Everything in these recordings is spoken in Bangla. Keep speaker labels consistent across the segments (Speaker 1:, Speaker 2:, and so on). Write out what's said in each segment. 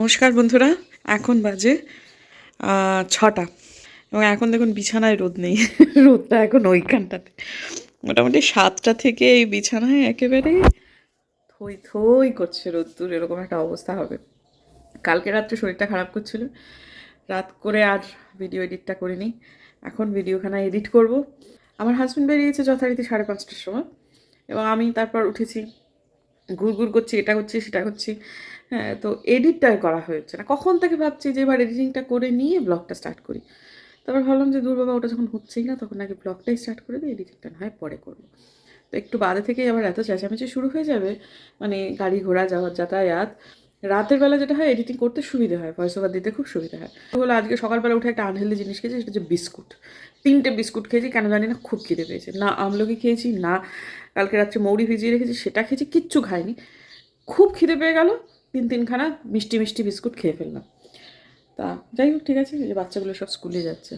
Speaker 1: নমস্কার বন্ধুরা, এখন বাজে ছটা। এবং এখন দেখুন বিছানায় রোদ নেই, রোদটা এখন ওইখানটাতে। মোটামুটি সাতটা থেকে এই বিছানায় একেবারে থই থই করছে রোদ্দুর, এরকম একটা অবস্থা হবে। কালকে রাত্রে শরীরটা খারাপ করছিল, রাত করে আর ভিডিও এডিটটা করিনি। এখন ভিডিওখানা এডিট করব। আমার হাজব্যান্ড বেরিয়েছে যথারীতি সাড়ে পাঁচটার সময়, এবং আমি তারপর উঠেছি ঘুর ঘুর করছি, এটা করছি, সেটা করছি। হ্যাঁ তো এডিটটা করা হয়েছে না। কখন থেকে ভাবছি যে এবার এডিটিংটা করে নিয়ে ব্লগটা স্টার্ট করি। তারপর ভাবলাম যে দূর বাবা ওটা যখন হচ্ছেই না, তখন আগে ব্লগটাই স্টার্ট করে দিই এডিটিংটা না হয় পরে করব। তো একটু বাদে থেকেই আবার এত চেঁচামেচি শুরু হয়ে যাবে মানে গাড়ি ঘোড়া, যাওয়ার যাতায়াত, রাতের বেলা যেটা হয় এডিটিং করতে সুবিধা হয় ভয়েস ওভার দিতে খুব সুবিধা হয়। হলো আজকে সকালবেলা উঠে একটা আনহেলদি জিনিস খেয়েছি, সেটা হচ্ছে বিস্কুট। তিনটে বিস্কুট খেয়েছি, কেন জানি না খুব খিদে পেয়েছে। না আমলকি খেয়েছি, না কালকে রাত্রে মৌরি ভিজিয়ে রেখেছি, সেটা খেয়েছি, কিচ্ছু খাইনি। খুব খিদে পেয়ে গেল তিন তিনখানা মিষ্টি মিষ্টি বিস্কুট খেয়ে ফেললাম। তা যাই হোক, ঠিক আছে যে বাচ্চাগুলো সব স্কুলে যাচ্ছে।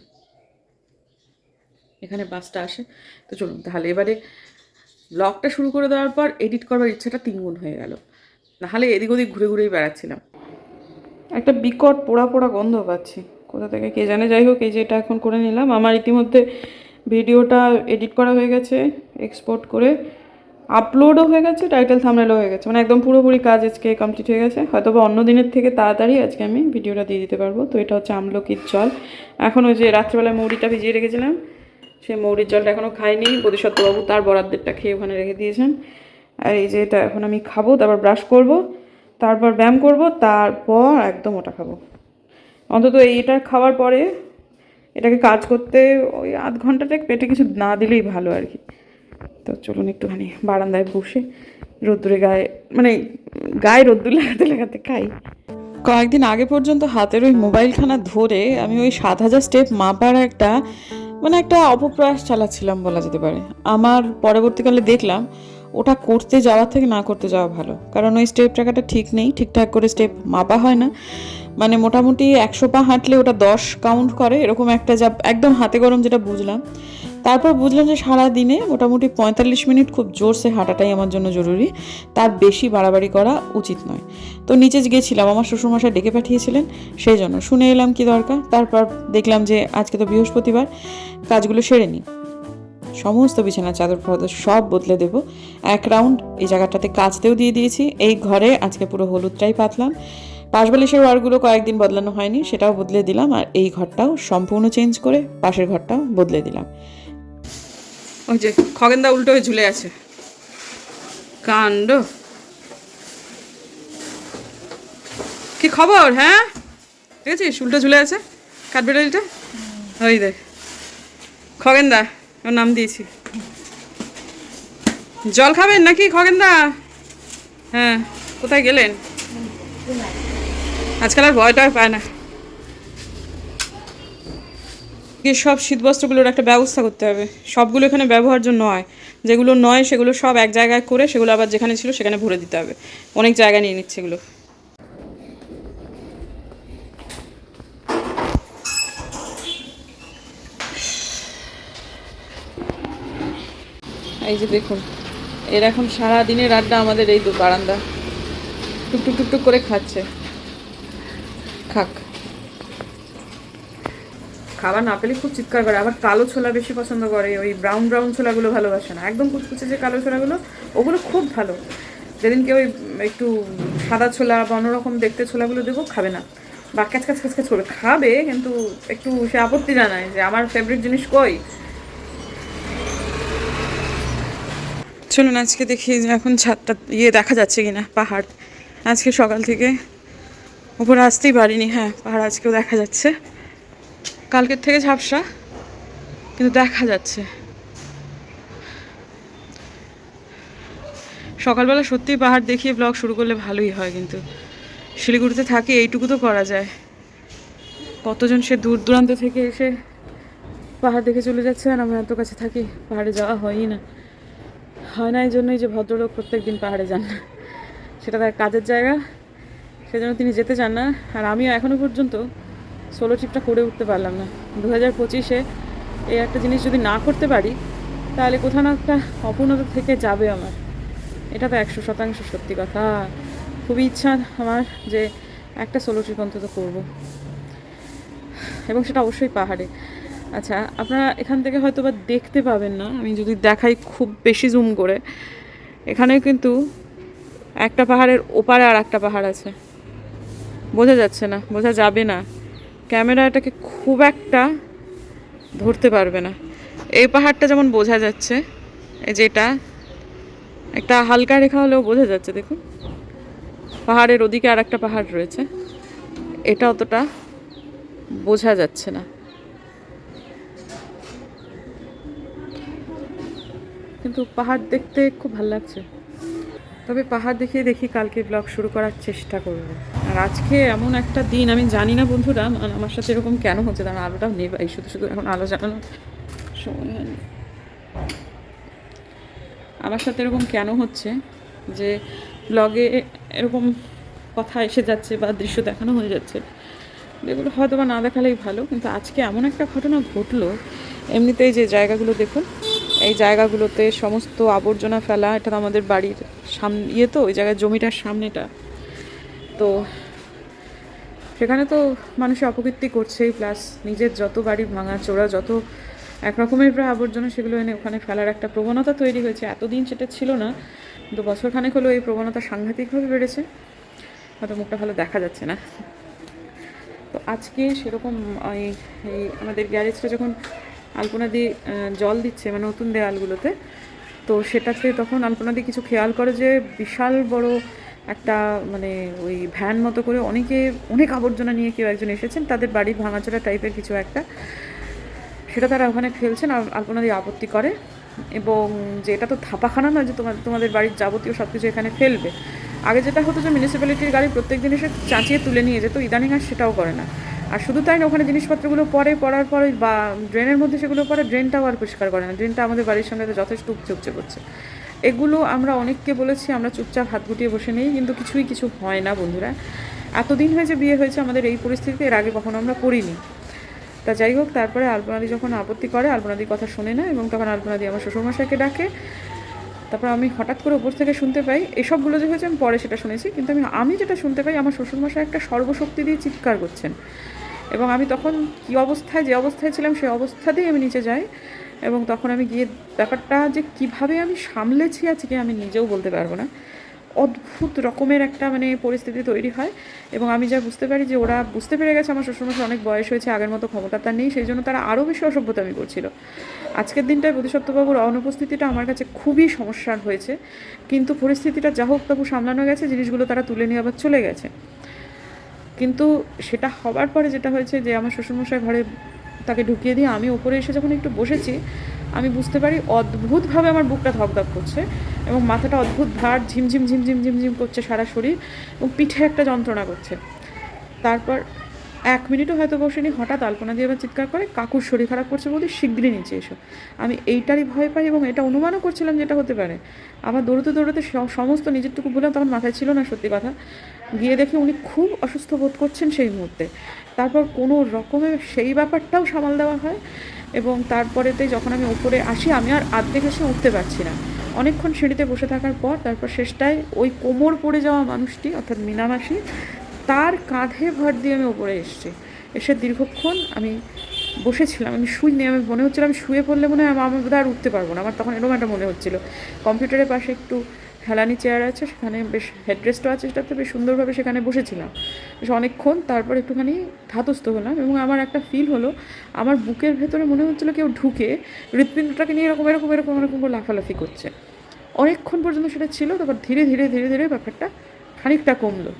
Speaker 1: এখানে বাসটা আসে। তো চলুন, তাহলে এবারে ব্লগটা শুরু করে দেওয়ার পর এডিট করবার ইচ্ছাটা তিনগুণ হয়ে গেল। নাহলে এদিক ওদিক ঘুরে ঘুরেই বেড়াচ্ছিলাম। একটা বিকট পোড়া পোড়া গন্ধ পাচ্ছি। কোথা থেকে কে জানে? যাই হোক, এই যে এটা এখন করে নিলাম। আমার ইতিমধ্যে ভিডিওটা এডিট করা হয়ে গেছে এক্সপোর্ট করে। আপলোডও হয়ে গেছে টাইটেল থামনেলও হয়ে গেছে। মানে একদম পুরোপুরি কাজ আজকে কমপ্লিট হয়ে গেছে। হয়তো বা অন্য দিনের থেকে তাড়াতাড়ি আজকে আমি ভিডিওটা দিয়ে দিতে পারব। তো এটা হচ্ছে আমলকির জল। এখন ওই যে রাত্রেবেলায় মৌরিটা ভিজিয়ে রেখেছিলাম, সেই মৌরির জলটা এখনও খাইনি। বোধিসত্ত্ববাবু তার বরাদ্দেরটা খেয়ে ওখানে রেখে দিয়েছেন। আর এই যে এটা এখন আমি খাব, তারপর ব্রাশ করব, তারপর ব্যায়াম করব, তারপর একদম ওটা খাব। অন্তত এইটা খাওয়ার পরে এটাকে কাজ করতে ওই আধ ঘন্টাটা পেটে কিছু না দিলেই ভালো আর কি। তো চলুন একটুখানি বারান্দায় বসে রোদ্দুরে গায়ে মানে গায়ে রোদ্দুর লাগাতে লাগাতে খাই। কয়েকদিন আগে পর্যন্ত হাতের ওই মোবাইলখানা ধরে আমি ওই সাত হাজার স্টেপ মাপার একটা মানে একটা অপপ্রয়াস চালাচ্ছিলাম বলা যেতে পারে। আমার পরবর্তীকালে দেখলাম ওটা করতে যাওয়ার থেকে না করতে যাওয়া ভালো। কারণ ওই স্টেপ টাকাটা ঠিক নেই, ঠিকঠাক করে স্টেপ মাপা হয় না। মানে মোটামুটি একশো পা হাঁটলে ওটা দশ কাউন্ট করে, এরকম একটা যা একদম হাতে গরম যেটা বুঝলাম। তারপর বুঝলাম যে সারা দিনে মোটামুটি পঁয়তাল্লিশ মিনিট খুব জোরসে হাঁটাটাই আমার জন্য জরুরি। তার বেশি বাড়াবাড়ি করা উচিত নয়। তো নিচে গেছিলাম আমার শ্বশুরমশাই ডেকে পাঠিয়েছিলেন, সেই জন্য শুনে এলাম কি দরকার। তারপর দেখলাম যে আজকে তো বৃহস্পতিবার, কাজগুলো সেরে নিই। সমস্ত বিছানা, চাদর ফাদর সব বদলে দেব। এক রাউন্ড এই জায়গাটাতে কাচতেও দিয়ে দিয়েছি। এই ঘরে আজকে পুরো হলুদটাই পাতলাম। পাশবালিশের ওয়ারগুলো কয়েকদিন বদলানো হয়নি, সেটাও বদলে দিলাম। আর এই ঘরটাও সম্পূর্ণ চেঞ্জ করে পাশের ঘরটাও বদলে দিলাম। ওই যে খগেন্দা উল্টো হয়ে ঝুলে আছে। কাণ্ড। কি খবর হ্যাঁ? ঠিক আছে উল্টো ঝুলে আছে কাঠবেড়ালিটা? ওই দেখ। খগেন্দা, ওর নাম দিয়েছি। জল খাবেন নাকি খগেন্দা? হ্যাঁ কোথায় গেলেন? আজকাল আর ভয় টয় পায় না। এই সব শীতবস্ত্রগুলোর একটা ব্যবস্থা করতে হবে। সবগুলো এখানে ব্যবহার্য নয়। যেগুলো নয়, সেগুলো সব এক জায়গায় করে সেগুলো আবার যেখানে ছিল সেখানে ভরে দিতে হবে। অনেক জায়গা নিয়ে নিচ্ছে এগুলো। এই যে দেখুন, এর এখন সারা দিনের আড্ডা আমাদের এই দু বারান্দা। টুকটুক টুকটুক করে খাচ্ছে। খাক। খাবার না পেলে খুব চিৎকার করে। আবার কালো ছোলা বেশি পছন্দ করে, ওই ব্রাউন ব্রাউন ছোলাগুলো ভালোবাসে না। একদম কুচকুচে যে কালো ছোলাগুলো, ওগুলো খুব ভালো। যেদিনকে ওই একটু সাদা ছোলা বা অন্যরকম দেখতে ছোলাগুলো দেবো, খাবে না। বা ক্যাচ ক্যাচ ক্যাচ ক্যাচ করবে খাবে, কিন্তু একটু সে আপত্তি জানায় যে, আমার ফেভারিট জিনিস কই? চলুন, আজকে দেখি এখন ছাদটা ইয়ে দেখা যাচ্ছে কিনা, পাহাড়। আজকে সকাল থেকে। উপরে আসতেই পারিনি হ্যাঁ পাহাড় আজকেও দেখা যাচ্ছে। কালকের থেকে ঝাপসা, কিন্তু দেখা যাচ্ছে। সকালবেলা সত্যিই পাহাড় দেখিয়ে ব্লগ শুরু করলে ভালোই হয়, কিন্তু শিলিগুড়িতে থাকি এইটুকু তো করা যায়। কতজন সে দূর দূরান্ত থেকে এসে পাহাড় দেখে চলে যাচ্ছে আর আমরা এত কাছে থাকি, পাহাড়ে যাওয়া হয়ই না। হয় না এই জন্যই যে ভদ্রলোক প্রত্যেক দিন পাহাড়ে যান না। সেটা তার কাজের জায়গা, সেজন্য তিনি যেতে চান না। আর আমিও এখনও পর্যন্ত সোলো ট্রিপটা করে উঠতে পারলাম না। দু হাজার পঁচিশে এই একটা জিনিস যদি না করতে পারি, তাহলে কোথাও না একটা অপূর্ণতা থেকে যাবে আমার। এটা তো একশো শতাংশ সত্যি কথা। খুবই ইচ্ছা আমার যে একটা সোলো ট্রিপ অন্তত করব। এবং সেটা অবশ্যই পাহাড়ে। আচ্ছা আপনারা এখান থেকে হয়তো বা দেখতে পাবেন না। আমি যদি দেখাই খুব বেশি জুম করে। এখানে কিন্তু একটা পাহাড়ের ওপারে আর একটা পাহাড় আছে। বোঝা যাচ্ছে না, বোঝা যাবে না। ক্যামেরা এটাকে খুব একটা ধরতে পারবে না। এই পাহাড়টা যেমন বোঝা যাচ্ছে, এই যেটা একটা হালকা রেখা হলেও বোঝা যাচ্ছে, দেখুন। পাহাড়ের ওদিকে আর একটা পাহাড় রয়েছে, এটা অতটা বোঝা যাচ্ছে না। কিন্তু পাহাড় দেখতে খুব ভালো লাগছে। তবে পাহাড় দেখিয়ে দেখি কালকে ব্লগ শুরু করার চেষ্টা করব। আর আজকে এমন একটা দিন, আমি জানি না বন্ধুরা আমার সাথে এরকম কেন হচ্ছে, তার আলোটাও নেই শুধু শুধু এখন আলো জ্বালানো সময় হয়নি। আমার সাথে এরকম কেন হচ্ছে যে ব্লগে এরকম কথা এসে যাচ্ছে বা দৃশ্য দেখানো হয়ে যাচ্ছে, যেগুলো হয়তো বা না দেখালেই ভালো, কিন্তু আজকে এমন একটা ঘটনা ঘটলো। এমনিতেই যে জায়গাগুলো দেখুন, এই জায়গাগুলোতে সমস্ত আবর্জনা ফেলা, এটা আমাদের বাড়ির সামনে ইয়ে তো, ওই জায়গায় জমিটার সামনেটা। তো সেখানে তো মানুষের অপকীর্তি করছেই প্লাস নিজের যত বাড়ি ভাঙা, চোরা যত একরকমের প্রায় আবর্জনা সেগুলো এনে ওখানে ফেলার একটা প্রবণতা তৈরি হয়েছে। এতদিন সেটা ছিল না, কিন্তু বছরখানেক হলো এই প্রবণতা সাংঘাতিকভাবে বেড়েছে। হয়তো মুখটা ভালো দেখা যাচ্ছে না। তো আজকে সেরকম এই আমাদের গ্যারেজটা যখন আলপনা দিয়ে জল দিচ্ছে মানে নতুন দেয়ালগুলোতে, তো সেটাতে তখন আলপনা দিয়ে কিছু খেয়াল করে যে বিশাল বড় একটা মানে ওই ভ্যান মতো করে অনেকে, অনেক আবর্জনা নিয়ে কেউ একজন এসেছেন, তাদের বাড়ির ভাঙাচোরা টাইপের কিছু একটা। সেটা তারা ওখানে ফেলছেন, আর আলপনা দিয়ে আপত্তি করে। এবং যে এটা তো থাপাখানা নয় যে তোমার তোমাদের বাড়ির যাবতীয় সব কিছু এখানে ফেলবে। আগে যেটা হতো যে মিউনিসিপ্যালিটির গাড়ি প্রত্যেক দিন এসে চাঁচিয়ে তুলে নিয়ে যেত, ইদানিং আর সেটাও করে না। আর শুধু তাই না, ওখানে জিনিসপত্রগুলো পরে পড়ার পরে বা, ড্রেনের মধ্যে সেগুলো পরে ড্রেনটাও আর পরিষ্কার করে না। ড্রেনটা আমাদের বাড়ির সঙ্গে তো যথেষ্ট উপচে করছে এগুলো আমরা অনেককে বলেছি, আমরা চুপচাপ হাত গুটিয়ে বসে নেই, কিন্তু কিছুই কিছু হয় না বন্ধুরা। এতদিন হয়েছে বিয়ে হয়েছে আমাদের এই পরিস্থিতিতে, এর আগে কখনো আমরা করিনি। তা যাই হোক, তারপরে আলপনাদি যখন আপত্তি করে আলপনাদির কথা শোনে না, এবং তখন আলপনাদি আমার শ্বশুরমশাইকে ডাকে। তারপর আমি হঠাৎ করে উপর থেকে শুনতে পাই, এসবগুলো যে হয়েছে আমি পরে সেটা শুনেছি, কিন্তু আমি আমি যেটা শুনতে পাই, আমার শ্বশুরমশাই একটা সর্বশক্তি দিয়ে চিৎকার করছেন। এবং আমি তখন কী অবস্থায়, যে অবস্থায় ছিলাম সেই অবস্থাতেই আমি নিচে যাই। এবং তখন আমি গিয়ে ব্যাপারটা যে কীভাবে আমি সামলেছি আজকে আমি নিজেও বলতে পারব না। অদ্ভুত রকমের একটা মানে পরিস্থিতি তৈরি হয় এবং আমি যা বুঝতে পারি যে ওরা বুঝতে পেরে গেছে আমার শ্বশুরমশাই অনেক বয়স হয়েছে, আগের মতো ক্ষমতা তার নেই, সেই জন্য তারা আরও বেশি অসভ্যতামি করছিল। আজকের দিনটায় বোধিসত্ত্ববাবুর অনুপস্থিতিটা আমার কাছে খুবই সমস্যার হয়েছে, কিন্তু পরিস্থিতিটা যা হোক তবু সামলানো গেছে, জিনিসগুলো তারা তুলে নিয়ে আবার চলে গেছে। কিন্তু সেটা হবার পরে যেটা হয়েছে যে আমার শ্বশুরমশাই ঘরে তাকে ঢুকিয়ে দিয়ে আমি ওপরে এসে যখন একটু বসেছি, আমি বুঝতে পারি অদ্ভুতভাবে আমার বুকটা ধকধক করছে এবং মাথাটা অদ্ভুত ভার ঝিমঝিম ঝিমঝিম ঝিমঝিম করছে সারা শরীর এবং পিঠে একটা যন্ত্রণা করছে। তারপর এক মিনিটও হয়তো বসেনি, হঠাৎ আলপনা দিয়ে আবার চিৎকার করে, কাকুর শরীর খারাপ করছে বলে শিগগিরই নিচে এসো। আমি এইটারই ভয় পাই এবং এটা অনুমানও করছিলাম যেটা হতে পারে। আবার দৌড়তে দৌড়তে সমস্ত নিজেরটুকু বললাম, তখন মাথায় ছিল না সত্যি কথা। গিয়ে দেখি উনি খুব অসুস্থ বোধ করছেন সেই মুহূর্তে। তারপর কোনো রকমে সেই ব্যাপারটাও সামাল দেওয়া হয় এবং তারপরেতে যখন আমি উপরে আসি, আমি আর আর্ধেক এসে উঠতে পারছি না। অনেকক্ষণ সিঁড়িতে বসে থাকার পর, তারপর শেষটায় ওই কোমর পড়ে যাওয়া মানুষটি, অর্থাৎ মিনামাসি তার কাঁধে ভর দিয়ে আমি ওপরে এসেছি। এসে দীর্ঘক্ষণ আমি বসেছিলাম। আমি শুইনি, আমি মনে হচ্ছিল আমি শুয়ে পড়লে মনে হয় আমি আর উঠতে পারব না। আমার তখন এরকম একটা মনে হচ্ছিল। কম্পিউটারের পাশে একটু হেলানি চেয়ার আছে, সেখানে বেশ হেডরেস্টও আছে, সেটাতে বেশ সুন্দরভাবে সেখানে বসেছিলাম। বেশ অনেকক্ষণ তারপর একটুখানি ধাতস্থ হলাম এবং আমার একটা ফিল হলো, আমার বুকের ভেতরে মনে হচ্ছিল কেউ ঢুকে হৃৎপিণ্ডটাকে নিয়ে এরকম এরকম এরকম এরকম করে লাফালাফি করছে। অনেকক্ষণ পর্যন্ত সেটা ছিল, তারপর ধীরে ধীরে ধীরে ধীরে ব্যাপারটা খানিকটা কমলো।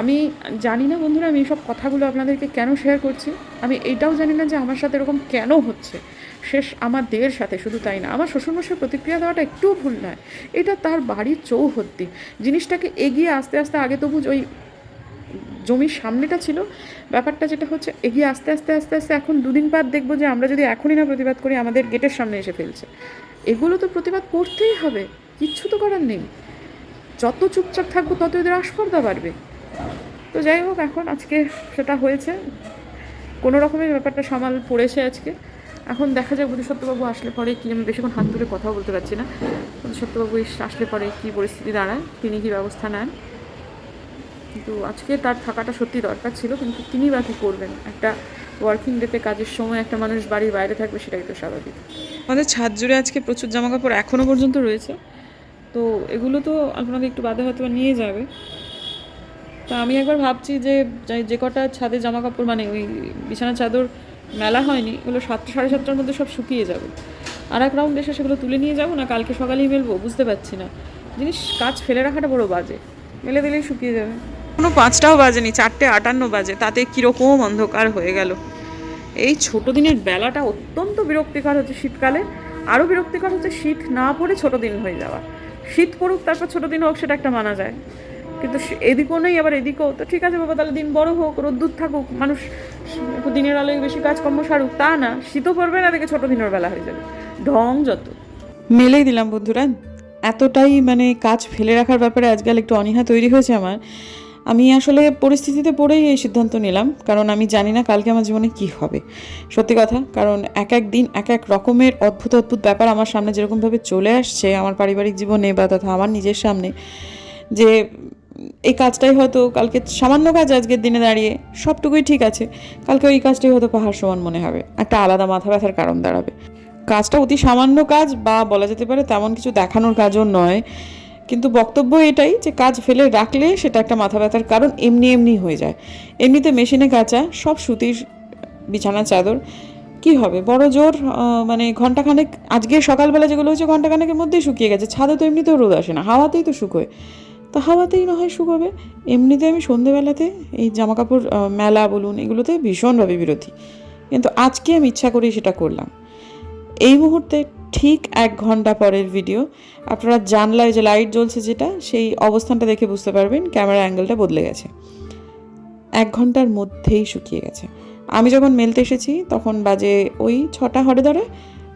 Speaker 1: আমি জানি না বন্ধুরা আমি এইসব কথাগুলো আপনাদেরকে কেন শেয়ার করছি? আমি এটাও জানি না যে আমার সাথে এরকম কেন হচ্ছে। শেষ আমার আমাদের সাথে, শুধু তাই না। আমার শ্বশুরমশাই প্রতিক্রিয়া দেওয়াটা একটুও ভুল নয়। এটা তার বাড়ির চৌহদ্দি। জিনিসটাকে এগিয়ে আস্তে আস্তে, আগে তবু ওই জমির সামনেটা ছিল। ব্যাপারটা যেটা হচ্ছে, এগিয়ে আস্তে আস্তে আস্তে আস্তে এখন দুদিন বাদ দেখব যে আমরা যদি এখনই না প্রতিবাদ করি, আমাদের গেটের সামনে এসে ফেলছে। এগুলো তো প্রতিবাদ করতেই হবে। কিচ্ছু তো করার নেই। যত চুপচাপ থাকব, তত এদের আস্পর্দা বাড়বে। তো যাই হোক, এখন আজকে সেটা হয়েছে। কোনো রকমের ব্যাপারটা সামাল পড়েছে আজকে। এখন দেখা যাক সত্যবাবু আসলে পরে কি, আমি বেশিক্ষণ হাত তুলে কথাও বলতে পারছি না। এস- আসলে পরে কী পরিস্থিতি দাঁড়ায়, তিনি কী ব্যবস্থা নেন? কিন্তু আজকে তার থাকাটা সত্যি দরকার ছিল, কিন্তু তিনি বা কী করবেন? একটা ওয়ার্কিং ডেতে কাজের সময় একটা মানুষ বাড়ির বাইরে থাকবে, সেটাই তো স্বাভাবিক। আমাদের ছাদ জুড়ে আজকে প্রচুর জামা কাপড় এখনও পর্যন্ত রয়েছে। তো এগুলো তো আপনাদের একটু বাদে হয়তো নিয়ে যাবে। তা আমি একবার ভাবছি যে যে- যে কটা ছাদে জামা কাপড় মানে ওই বিছানা চাদর মেলা হয়নি এগুলো সাতটা সাড়ে সাতটার মধ্যে সব শুকিয়ে যাবে। আর এক রাউন্ড এসে সেগুলো তুলে নিয়ে যাব না কালকে সকালেই মেলবো বুঝতে পারছি না। জিনিস কাজ ফেলে রাখাটা বড় বাজে। মেলে দিলেই শুকিয়ে যাবে। কোনো পাঁচটাও বাজেনি চারটে আটান্ন বাজে তাতে কীরকম অন্ধকার হয়ে গেল। এই ছোট দিনের বেলাটা অত্যন্ত বিরক্তিকর হচ্ছে শীতকালে। আরও বিরক্তিকর হচ্ছে শীত না পড়ে ছোট দিন হয়ে যাওয়া। শীত পড়ুক তারপর ছোট দিন হোক সেটা একটা মানা যায়। কিন্তু এদিকও নেই, আবার এদিকেও। তো ঠিক আছে বাবা, তাহলে দিন বড় হোক, রোদ্দুর থাকুক, মানুষ দিনের আলোয় বেশি কাজকর্ম সারুক, তা না শীতও পড়বে না, দেখে ছোট দিনের বেলা হয়ে যাবে। ঢং যত। মেলেই দিলাম বন্ধুরা, এতটাই মানে কাজ ফেলে রাখার ব্যাপারে আজকাল একটু অনীহা তৈরি হয়েছে আমার। আমি আসলে পরিস্থিতিতে পড়েই এই সিদ্ধান্ত নিলাম, কারণ আমি জানি না কালকে আমার জীবনে কি হবে। সত্যি কথা, কারণ এক এক দিন, এক এক রকমের অদ্ভুত অদ্ভুত ব্যাপার আমার সামনে যেরকমভাবে চলে আসছে আমার পারিবারিক জীবনে বা তথা আমার নিজের সামনে, যে এই কাজটাই হয়তো কালকে সামান্য কাজ আজকের দিনে দাঁড়িয়ে সবটুকুই ঠিক আছে। কালকে ওই কাজটাই হয়তো পাহাড় সমান মনে হবে। একটা আলাদা মাথা ব্যথার কারণ দাঁড়াবে। কাজটা অতি সামান্য কাজ বা বলা যেতে পারে তেমন কিছু দেখানোর কাজও নয়। কিন্তু বক্তব্য এটাই যে কাজ ফেলে রাখলে সেটা একটা মাথা ব্যথার কারণ এমনি এমনি হয়ে যায়। এমনিতে মেশিনে কাঁচা, সব সুতির বিছানা চাদর। কি হবে? বড় জোর মানে ঘন্টাখানেক আজকে সকালবেলা যেগুলো হয়েছে ঘন্টাখানেকের মধ্যেই শুকিয়ে গেছে। ছাদে তো এমনিতেও রোদ আসে না, হাওয়াতেই তো শুকোয়। তো হাওয়াতেই না হয় শুকোবে। এমনিতে আমি সন্ধেবেলাতে এই জামা কাপড় মেলা বলুন, এগুলোতে ভীষণভাবে বিরোধী। কিন্তু আজকে আমি ইচ্ছা করেই সেটা করলাম। এই মুহূর্তে ঠিক এক ঘণ্টা পরের ভিডিও। আপনারা জানলায় যে লাইট জ্বলছে যেটা, সেই অবস্থানটা দেখে বুঝতে পারবেন, ক্যামেরা অ্যাঙ্গেলটা বদলে গেছে। এক ঘণ্টার মধ্যেই শুকিয়ে গেছে। আমি যখন মেলতে এসেছি, তখন বাজে ওই ছটা হরে ধরে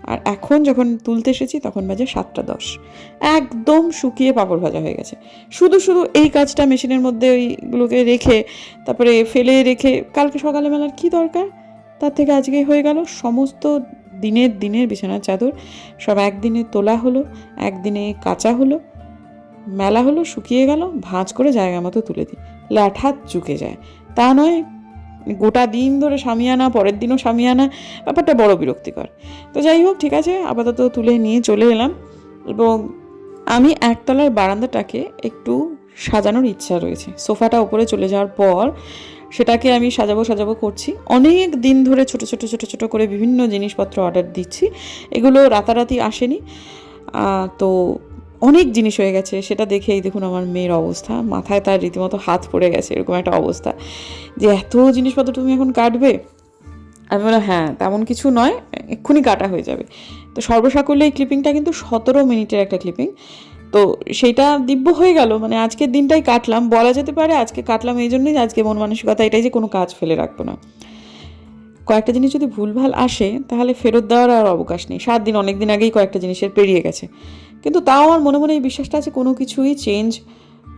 Speaker 1: আর এখন যখন তুলতে এসেছি, তখন বাজে সাতটা দশ। একদম শুকিয়ে পাঁপড় ভাজা হয়ে গেছে। শুধু শুধু এই কাজটা মেশিনের মধ্যে ওইগুলোকে রেখে, তারপরে ফেলে রেখে, কালকে সকালে মেলার কি দরকার? তার থেকে আজকে হয়ে গেল সমস্ত দিনের দিনের বিছানার চাদর। সব একদিনে তোলা হলো, একদিনে কাঁচা হলো। মেলা হলো, শুকিয়ে গেল, ভাঁজ করে জায়গা মতো তুলে দিই। ল্যাঠাত চুকে যায়। তা নয় গোটা দিন ধরে সামিয়ানা পরের দিনও সামিয়ানা ব্যাপারটা বড় বিরক্তিকর। তো যাই হোক, ঠিক আছে, আপাতত তুলে নিয়ে চলে এলাম এবং আমি একতলার বারান্দাটাকে একটু সাজানোর ইচ্ছা রয়েছে। সোফাটা উপরে চলে যাওয়ার পর সেটাকে আমি সাজাবো সাজাবো করছি। অনেক দিন ধরে ছোট ছোট ছোট ছোট করে বিভিন্ন জিনিসপত্র অর্ডার দিচ্ছি। এগুলো রাতারাতি আসেনি। তো অনেক জিনিস হয়ে গেছে, সেটা দেখেই দেখুন আমার মেয়ের অবস্থা। মাথায় তার রীতিমতো হাত পড়ে গেছে, এরকম একটা অবস্থা। যে এত জিনিসপত্র তুমি এখন কাটবে? আমি বললাম হ্যাঁ তেমন কিছু নয়, এক্ষুনি কাটা হয়ে যাবে। তো সর্বসাকুল্যে এই ক্লিপিংটা কিন্তু সতেরো মিনিটের একটা ক্লিপিং তো সেইটা দিব্য হয়ে গেল মানে আজকের দিনটাই কাটলাম। বলা যেতে পারে আজকে কাটলাম এই জন্যই আজকে মন মানসিকতা এটাই যে কোনো কাজ ফেলে রাখব না। কয়েকটা জিনিস যদি ভুলভাল আসে, তাহলে ফেরত দেওয়ার আর অবকাশ নেই। সাত দিন, অনেক দিন আগেই কয়েকটা জিনিসের পেরিয়ে গেছে। কিন্তু তাও আমার মনে মনে এই বিশ্বাসটা আছে কোনো কিছুই চেঞ্জ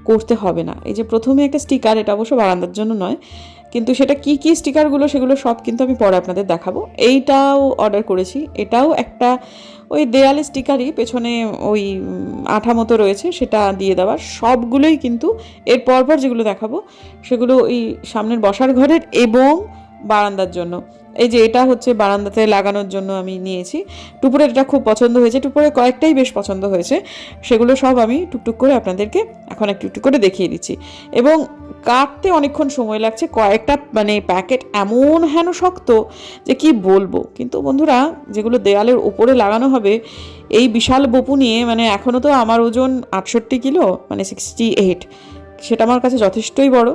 Speaker 1: করতে হবে না। এই যে প্রথমে একটা স্টিকার এটা অবশ্য বারান্দার জন্য নয়, কিন্তু সেটা কি কি স্টিকারগুলো সেগুলো সব কিন্তু আমি পরে আপনাদের দেখাবো। এইটাও অর্ডার করেছি। এটাও একটা ওই দেয়ালে স্টিকারই পেছনে ওই আঠা মতো রয়েছে, সেটা দিয়ে দেওয়ার। সবগুলোই কিন্তু এর পরপর যেগুলো দেখাবো, সেগুলো ওই সামনের বসার ঘরের এবং বারান্দার জন্য। এই যে এটা হচ্ছে বারান্দাতে লাগানোর জন্য আমি নিয়েছি। টুপুরের এটা খুব পছন্দ হয়েছে। টুপুরের কয়েকটাই বেশ পছন্দ হয়েছে। সেগুলো সব আমি টুকটুক করে আপনাদেরকে এখন একটু একটু করে দেখিয়ে দিচ্ছি। এবং কাটতে অনেকক্ষণ সময় লাগছে। কয়েকটা মানে প্যাকেট এমন হেন শক্ত যে কি বলব? কিন্তু বন্ধুরা, যেগুলো দেয়ালের ওপরে লাগানো হবে, এই বিশাল বপু নিয়ে মানে এখনও তো আমার ওজন আটষট্টি কিলো মানে সিক্সটি এইট সেটা আমার কাছে যথেষ্টই বড়।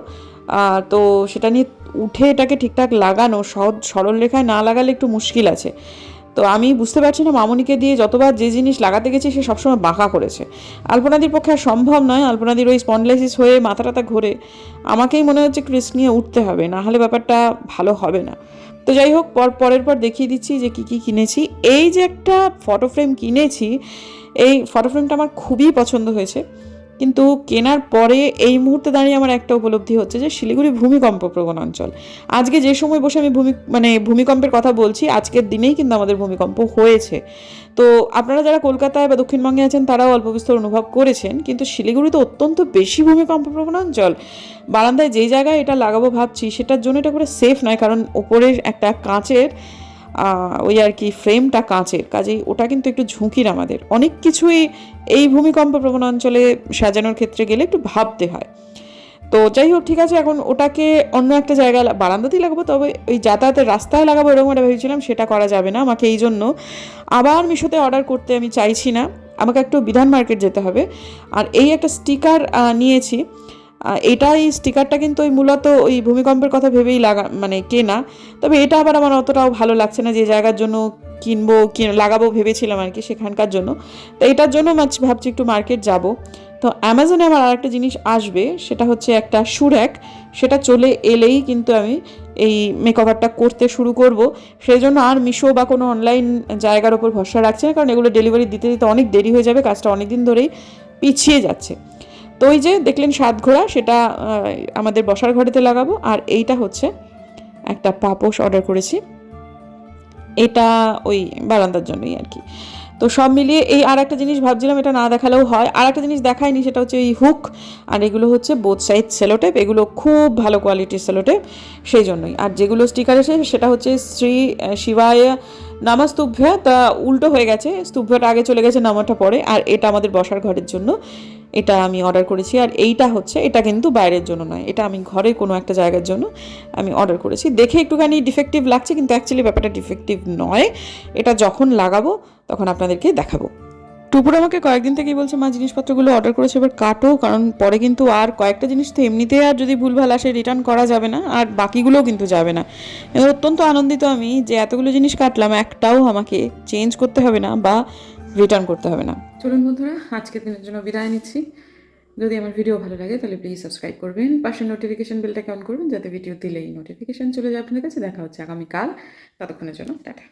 Speaker 1: তো সেটা নিয়ে উঠে এটাকে ঠিকঠাক লাগানো, সহজ, সরল রেখায় না লাগালে একটু মুশকিল আছে। তো আমি বুঝতে পারছি না মামনিকে দিয়ে যতবার যে জিনিস লাগাতে গেছি, সে সবসময় বাঁকা করেছে। আলপনাদির পক্ষে আর সম্ভব নয় আলপনাদির ওই স্পন্ডলাইসিস হয়ে মাথা টাথা ঘোরে। আমাকেই মনে হচ্ছে একটু রিস্ক নিয়ে উঠতে হবে, না হলে ব্যাপারটা ভালো হবে না। তো যাই হোক, পর, পরের পর দেখিয়ে দিচ্ছি যে কী কী কিনেছি। এই যে একটা ফটো ফ্রেম কিনেছি, এই ফটো ফ্রেমটা আমার খুবই পছন্দ হয়েছে। কিন্তু কেনার পরে এই মুহূর্তে দাঁড়িয়ে আমার একটা উপলব্ধি হচ্ছে যে শিলিগুড়ি ভূমিকম্প প্রবণ অঞ্চল। আজকে যে সময় বসে আমি ভূমি মানে ভূমিকম্পের কথা বলছি, আজকের দিনেই কিন্তু আমাদের ভূমিকম্প হয়েছে। তো আপনারা যারা কলকাতায় বা দক্ষিণবঙ্গে আছেন, তারাও অল্প বিস্তর অনুভব করেছেন, কিন্তু শিলিগুড়ি তো অত্যন্ত বেশি ভূমিকম্প প্রবণ অঞ্চল। বারান্দায় যেই জায়গায় এটা লাগাবো ভাবছি, সেটার জন্য এটা করে সেফ নয়, কারণ ওপরের একটা কাঁচের ওই আর কি ফ্রেমটা কাঁচের। কাজেই ওটা কিন্তু একটু ঝুঁকির আমাদের। অনেক কিছুই এই ভূমিকম্প প্রবণ অঞ্চলে সাজানোর ক্ষেত্রে গেলে একটু ভাবতে হয়। তো যাই হোক, ঠিক আছে, এখন ওটাকে অন্য একটা জায়গায় বারান্দাতেই লাগাবো, তবে ওই যাতায়াতের রাস্তায় লাগাবো এরকম একটা ভেবেছিলাম, সেটা করা যাবে না আমাকে এই জন্য। আবার মিশোতে অর্ডার করতে আমি চাইছি না। আমাকে একটু বিধান মার্কেট যেতে হবে। আর এই একটা স্টিকার নিয়েছি। এটা এই স্টিকারটা কিন্তু ওই মূলত ওই ভূমিকম্পের কথা ভেবেই লাগা মানে কেনা। তবে এটা আবার আমার অতটাও ভালো লাগছে না যে জায়গার জন্য কিনবো, কিন- লাগাবো ভেবেছিলাম আর কি সেখানকার জন্য। তো এটার জন্য ভাবছি- ভাবছি একটু মার্কেট যাব। তো অ্যামাজনে আমার আরেকটা জিনিস আসবে, সেটা হচ্ছে একটা সুর্যাক সেটা চলে এলেই কিন্তু আমি এই মেকওভারটা করতে শুরু করব। সেই জন্য আর মিশো বা কোনো অনলাইন জায়গার ওপর ভরসা রাখছি না, কারণ এগুলো ডেলিভারি দিতে দিতে অনেক দেরি হয়ে যাবে, কাজটা অনেক দিন ধরেই পিছিয়ে যাচ্ছে। তো ওই যে দেখলেন সাত ঘোড়া, সেটা আমাদের বসার ঘরেতে লাগাবো। আর এইটা হচ্ছে একটা পাপোশ অর্ডার করেছি। এটা ওই বারান্দার জন্যই আর কি। তো সব মিলিয়ে এই আর একটা জিনিস ভাবছিলাম, এটা না দেখালেও হয়। আর একটা জিনিস দেখায়নি সেটা হচ্ছে এই হুক, আর এগুলো হচ্ছে বোথ সাইড সেলোটেপ এগুলো খুব ভালো কোয়ালিটির সেলোটেপ সেই জন্যই। আর যেগুলো স্টিকার এসে, সেটা হচ্ছে শ্রী শিবায় নামা স্তূভ্যা তা উল্টো হয়ে গেছে। স্তূভ্যটা আগে চলে গেছে, নামাটা পরে। আর এটা আমাদের বসার ঘরের জন্য। এটা আমি অর্ডার করেছি। আর এইটা হচ্ছে, এটা কিন্তু বাইরের জন্য নয়। এটা আমি ঘরে কোনো একটা জায়গার জন্য আমি অর্ডার করেছি। দেখে একটুখানি ডিফেক্টিভ লাগছে, কিন্তু অ্যাকচুয়ালি ব্যাপারটা ডিফেক্টিভ নয়। এটা যখন লাগাবো, তখন আপনাদেরকে দেখাবো। টুপুর আমাকে কয়েকদিন থেকেই বলছে, মা, জিনিসপত্রগুলো অর্ডার করেছে, এবার কাটো। কারণ পরে কিন্তু আর কয়েকটা জিনিস তো এমনিতে আর যদি ভুলভাল আসে রিটার্ন করা যাবে না, আর বাকিগুলোও কিন্তু যাবে না। অত্যন্ত আনন্দিত আমি যে এতগুলো জিনিস কাটলাম, একটাও আমাকে চেঞ্জ করতে হবে না বা রিটার্ন করতে হবে না। চলুন বন্ধুরা, আজকের দিনের জন্য বিদায় নিচ্ছি। যদি আমার ভিডিও ভালো লাগে, তাহলে প্লিজ সাবস্ক্রাইব করবেন। পাশে নোটিফিকেশন বেলটাকে অন করবেন, যাতে ভিডিও দিলেই নোটিফিকেশান চলে যায়। আপনাদের কাছে দেখা হচ্ছে আগামীকাল। ততক্ষণের জন্য, টাটা।